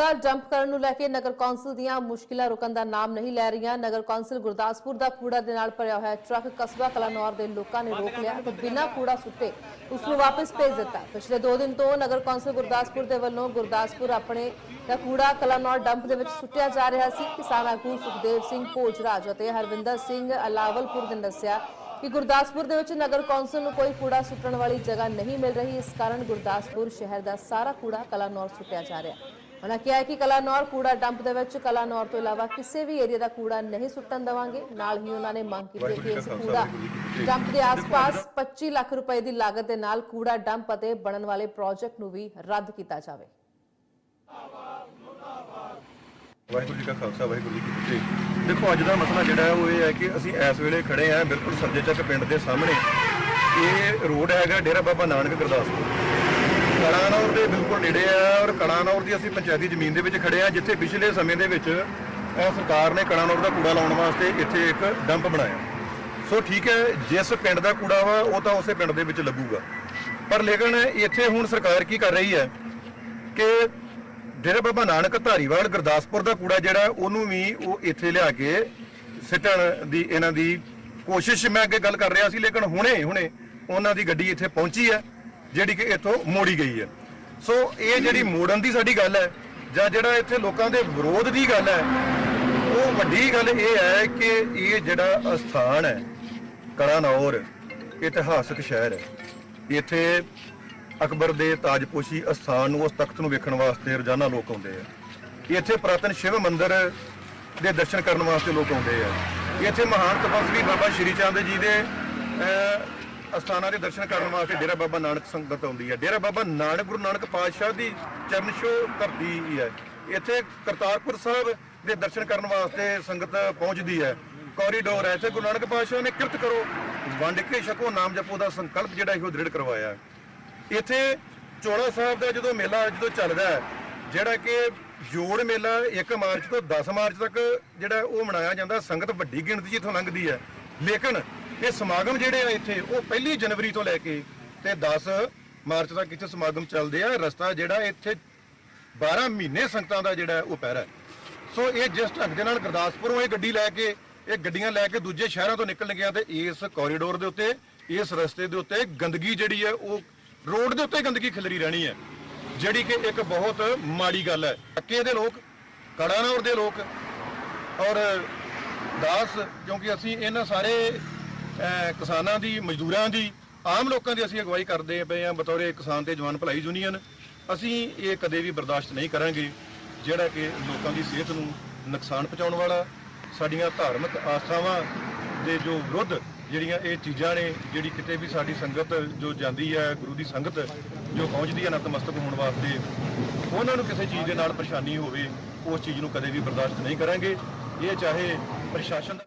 ਕੂੜਾ ਡੰਪ ਕਰਨ ਨੂੰ ਲੈ ਕੇ ਨਗਰ ਕੌਂਸਲ ਦੀਆਂ ਮੁਸ਼ਕਿਲਾਂ ਰੁਕਣ ਦਾ ਨਾਮ ਨਹੀਂ ਲੈ ਰਹੀਆਂ। ਨਗਰ ਕੌਂਸਲ ਗੁਰਦਾਸਪੁਰ ਦਾ ਕੂੜਾ ਦੇ ਨਾਲ ਭਰਿਆ ਹੋਇਆ ਟਰੱਕ ਕਸਬਾ ਕਲਾਨੌਰ ਦੇ ਲੋਕਾਂ ਨੇ ਰੋਕ ਲਿਆ। ਤੇ ਬਿਨਾਂ ਕੂੜਾ ਸੁੱਟੇ ਉਸ ਨੂੰ ਵਾਪਸ ਭੇਜ ਦਿੱਤਾ। ਪਿਛਲੇ 2 ਦਿਨ ਤੋਂ ਨਗਰ ਕੌਂਸਲ ਗੁਰਦਾਸਪੁਰ ਦੇ ਵੱਲੋਂ ਗੁਰਦਾਸਪੁਰ ਆਪਣੇ ਦਾ ਕੂੜਾ ਕਲਾਨੌਰ ਡੰਪ ਦੇ ਵਿੱਚ ਸੁੱਟਿਆ ਜਾ ਰਿਹਾ ਸੀ। ਕਿਸਾਨ ਆਗੂ ਸੁਖਦੇਵ ਸਿੰਘ ਭੋਜਰਾਜ ਅਤੇ ਹਰਵਿੰਦਰ ਸਿੰਘ ਅਲਾਵਲਪੁਰ ਨੇ ਦੱਸਿਆ ਕਿ ਗੁਰਦਾਸਪੁਰ ਦੇ ਵਿੱਚ ਨਗਰ ਕੌਂਸਲ ਨੂੰ ਕੋਈ ਕੂੜਾ ਸੁੱਟਣ ਵਾਲੀ ਜਗ੍ਹਾ ਨਹੀਂ ਮਿਲ ਰਹੀ। ਇਸ ਕਾਰਨ ਗੁਰਦਾਸਪੁਰ ਸ਼ਹਿਰ ਦਾ ਸਾਰਾ ਕੂੜਾ ਕਲਾਨੌਰ ਸੁੱਟਿਆ ਜਾ ਰਿਹਾ। ਹੈ ਉਹਨਾਂ ਕਿਹਾ ਹੈ ਕਿ ਕਲਾਨੌਰ ਕੂੜਾ ਡੰਪ ਦੇ ਵਿੱਚ ਕਲਾਨੌਰ ਤੋਂ ਇਲਾਵਾ ਕਿਸੇ ਵੀ ਏਰੀਆ ਦਾ ਕੂੜਾ ਨਹੀਂ ਸੁੱਟਣ ਦੇਵਾਂਗੇ। ਨਾਲ ਹੀ ਉਹਨਾਂ ਨੇ ਮੰਗ ਕੀਤੀ ਹੈ ਕਿ ਇਸ ਕੂੜਾ ਡੰਪ ਦੇ ਆਸ-ਪਾਸ 25 ਲੱਖ ਰੁਪਏ ਦੀ ਲਾਗਤ ਦੇ ਨਾਲ ਕੂੜਾ ਡੰਪ ਅਤੇ ਬਣਨ ਵਾਲੇ ਪ੍ਰੋਜੈਕਟ ਨੂੰ ਵੀ ਰੱਦ ਕੀਤਾ ਜਾਵੇ। ਵਾਹਿਗੁਰੂ ਜੀ ਕਾ ਖਾਲਸਾ ਵਾਹਿਗੁਰੂ ਜੀ ਕੀ ਫਤਿਹ। ਦੇਖੋ ਅੱਜ ਦਾ ਮਸਲਾ ਜਿਹੜਾ ਹੈ ਉਹ ਇਹ ਹੈ ਕਿ ਅਸੀਂ ਇਸ ਵੇਲੇ ਖੜੇ ਆ ਬਿਲਕੁਲ ਸਰਜੇ ਚੱਕ ਪਿੰਡ ਦੇ ਸਾਹਮਣੇ। ਇਹ ਰੋਡ ਹੈਗਾ ਡੇਰਾ ਬਾਬਾ ਨਾਨਕ ਗੁਰਦਾਸਪੁਰ। ਕਲਾਨੌਰ ਦੇ ਬਿਲਕੁਲ ਨੇੜੇ ਆ ਔਰ ਕੜਾਨੌਰ ਦੀ ਅਸੀਂ ਪੰਚਾਇਤੀ ਜ਼ਮੀਨ ਦੇ ਵਿੱਚ ਖੜੇ ਆ, ਜਿੱਥੇ ਪਿਛਲੇ ਸਮੇਂ ਦੇ ਵਿੱਚ ਸਰਕਾਰ ਨੇ ਕਲਾਨੌਰ ਦਾ ਕੂੜਾ ਲਾਉਣ ਵਾਸਤੇ ਇੱਥੇ ਇੱਕ ਡੰਪ ਬਣਾਇਆ। ਸੋ ਠੀਕ ਹੈ, ਜਿਸ ਪਿੰਡ ਦਾ ਕੂੜਾ ਵਾ, ਉਹ ਤਾਂ ਉਸੇ ਪਿੰਡ ਦੇ ਵਿੱਚ ਲੱਗੂਗਾ। ਪਰ ਲੇਕਿਨ ਇੱਥੇ ਹੁਣ ਸਰਕਾਰ ਕੀ ਕਰ ਰਹੀ ਹੈ ਕਿ ਡੇਰਾ ਬਾਬਾ ਨਾਨਕ ਧਾਰੀਵਾਲ ਗੁਰਦਾਸਪੁਰ ਦਾ ਕੂੜਾ ਜਿਹੜਾ, ਉਹਨੂੰ ਵੀ ਉਹ ਇੱਥੇ ਲਿਆ ਕੇ ਸਿੱਟਣ ਦੀ ਇਹਨਾਂ ਦੀ ਕੋਸ਼ਿਸ਼ ਮੈਂ ਅੱਗੇ ਗੱਲ ਕਰ ਰਿਹਾ ਸੀ, ਲੇਕਿਨ ਹੁਣੇ ਹੁਣੇ ਉਹਨਾਂ ਦੀ ਗੱਡੀ ਇੱਥੇ ਪਹੁੰਚੀ ਹੈ। ਜਿਹੜੀ ਕਿ ਇੱਥੋਂ ਮੋੜੀ ਗਈ ਹੈ। ਸੋ ਇਹ ਜਿਹੜੀ ਮੋੜਨ ਦੀ ਸਾਡੀ ਗੱਲ ਹੈ ਜਾਂ ਜਿਹੜਾ ਇੱਥੇ ਲੋਕਾਂ ਦੇ ਵਿਰੋਧ ਦੀ ਗੱਲ ਹੈ, ਉਹ ਵੱਡੀ ਗੱਲ ਇਹ ਹੈ ਕਿ ਇਹ ਜਿਹੜਾ ਅਸਥਾਨ ਹੈ ਕੜਾਨੌਰ ਇਤਿਹਾਸਕ ਸ਼ਹਿਰ ਹੈ। ਇੱਥੇ ਅਕਬਰ ਦੇ ਤਾਜਪੋਸ਼ੀ ਅਸਥਾਨ ਨੂੰ, ਉਸ ਤਖਤ ਨੂੰ ਵੇਖਣ ਵਾਸਤੇ ਰੋਜ਼ਾਨਾ ਲੋਕ ਆਉਂਦੇ ਆ। ਇੱਥੇ ਪ੍ਰਾਤਨ ਸ਼ਿਵ ਮੰਦਿਰ ਦੇ ਦਰਸ਼ਨ ਕਰਨ ਵਾਸਤੇ ਲੋਕ ਆਉਂਦੇ ਆ। ਇੱਥੇ ਮਹਾਨ ਤਪਸਵੀ ਬਾਬਾ ਸ਼੍ਰੀ ਚੰਦ ਜੀ ਦੇ ਅਸਥਾਨਾਂ ਦੇ ਦਰਸ਼ਨ ਕਰਨ ਵਾਸਤੇ ਡੇਰਾ ਬਾਬਾ ਨਾਨਕ ਸੰਗਤ ਆਉਂਦੀ ਹੈ। ਡੇਰਾ ਬਾਬਾ ਨਾਨਕ, ਗੁਰੂ ਨਾਨਕ ਪਾਤਸ਼ਾਹ ਦੀ ਚਰਨ ਛੋਹ ਧਰਤੀ ਹੈ ਇੱਥੇ ਕਰਤਾਰਪੁਰ ਸਾਹਿਬ ਦੇ ਦਰਸ਼ਨ ਕਰਨ ਵਾਸਤੇ ਸੰਗਤ ਪਹੁੰਚਦੀ ਹੈ। ਕੋਰੀਡੋਰ ਹੈ। ਇੱਥੇ ਗੁਰੂ ਨਾਨਕ ਪਾਤਸ਼ਾਹ ਨੇ ਕਿਰਤ ਕਰੋ। ਵੰਡ ਕੇ ਛਕੋ, ਨਾਮ ਜਪੋ ਦਾ ਸੰਕਲਪ ਜਿਹੜਾ ਇਹੋ ਦ੍ਰਿੜ ਕਰਵਾਇਆ ਇੱਥੇ ਚੋਲਾ ਸਾਹਿਬ ਦਾ ਜਦੋਂ ਮੇਲਾ ਜਦੋਂ ਚੱਲਦਾ ਹੈ, ਜਿਹੜਾ ਕਿ ਜੋੜ ਮੇਲਾ 1 ਮਾਰਚ ਤੋਂ 10 ਮਾਰਚ ਤੱਕ ਜਿਹੜਾ ਉਹ ਮਨਾਇਆ ਜਾਂਦਾ, ਸੰਗਤ ਵੱਡੀ ਗਿਣਤੀ 'ਚ ਇੱਥੋਂ ਲੰਘਦੀ ਹੈ। ਲੇਕਿਨ ਇਹ ਸਮਾਗਮ ਜਿਹੜੇ ਆ ਇੱਥੇ, ਉਹ ਪਹਿਲੀ ਜਨਵਰੀ ਤੋਂ ਲੈ ਕੇ ਤੇ 10 ਮਾਰਚ ਤੱਕ ਇੱਥੇ ਸਮਾਗਮ ਚੱਲਦੇ ਆ। ਰਸਤਾ ਜਿਹੜਾ ਇੱਥੇ 12 ਮਹੀਨੇ ਸੰਗਤਾਂ ਦਾ ਜਿਹੜਾ ਉਹ ਪਹਿਰਾ ਹੈ। ਸੋ ਇਹ ਜਿਸ ਢੰਗ ਦੇ ਨਾਲ ਗੁਰਦਾਸਪੁਰੋਂ ਇਹ ਗੱਡੀ ਲੈ ਕੇ, ਇਹ ਗੱਡੀਆਂ ਲੈ ਕੇ ਦੂਜੇ ਸ਼ਹਿਰਾਂ ਤੋਂ ਨਿਕਲਣਗੀਆਂ ਤੇ ਇਸ ਕੋਰੀਡੋਰ ਦੇ ਉੱਤੇ, ਇਸ ਰਸਤੇ ਦੇ ਉੱਤੇ ਗੰਦਗੀ ਜਿਹੜੀ ਹੈ, ਉਹ ਰੋਡ ਦੇ ਉੱਤੇ ਗੰਦਗੀ ਖਿਲਰੀ ਰਹਿਣੀ ਹੈ, ਜਿਹੜੀ ਕਿ ਇੱਕ ਬਹੁਤ ਮਾੜੀ ਗੱਲ ਹੈ। ਅੱਕੇ ਦੇ ਲੋਕ ਕੜਾਨੌਰ ਦੇ ਲੋਕ ਔਰ ਦਾਸ, ਕਿਉਂਕਿ ਅਸੀਂ ਇਹਨਾਂ ਸਾਰੇ ਕਿਸਾਨਾਂ ਦੀ, ਮਜ਼ਦੂਰਾਂ ਦੀ, ਆਮ ਲੋਕਾਂ ਦੀ ਅਸੀਂ ਅਗਵਾਈ ਕਰਦੇ ਪਏ ਹਾਂ, ਬਤੌਰੇ ਕਿਸਾਨ ਤੇ ਜਵਾਨ ਭਲਾਈ ਯੂਨੀਅਨ। ਅਸੀਂ ਇਹ ਕਦੇ ਵੀ ਬਰਦਾਸ਼ਤ ਨਹੀਂ ਕਰਾਂਗੇ, ਜਿਹੜਾ ਕਿ ਲੋਕਾਂ ਦੀ ਸਿਹਤ ਨੂੰ ਨੁਕਸਾਨ ਪਹੁੰਚਾਉਣ ਵਾਲਾ, ਸਾਡੀਆਂ ਧਾਰਮਿਕ ਆਸਥਾਵਾਂ ਦੇ ਜੋ ਵਿਰੁੱਧ ਜਿਹੜੀਆਂ ਇਹ ਚੀਜ਼ਾਂ ਨੇ, ਜਿਹੜੀ ਕਿਤੇ ਵੀ ਸਾਡੀ ਸੰਗਤ ਜੋ ਜਾਂਦੀ ਹੈ, ਗੁਰੂ ਦੀ ਸੰਗਤ ਜੋ ਪਹੁੰਚਦੀ ਹੈ, ਨਤਮਸਤਕ ਹੋਣ ਵਾਸਤੇ, ਉਹਨਾਂ ਨੂੰ ਕਿਸੇ ਚੀਜ਼ ਦੇ ਨਾਲ ਪਰੇਸ਼ਾਨੀ ਹੋਵੇ, ਉਸ ਚੀਜ਼ ਨੂੰ ਕਦੇ ਵੀ ਬਰਦਾਸ਼ਤ ਨਹੀਂ ਕਰਾਂਗੇ। ਇਹ ਚਾਹੇ ਪ੍ਰਸ਼ਾਸਨ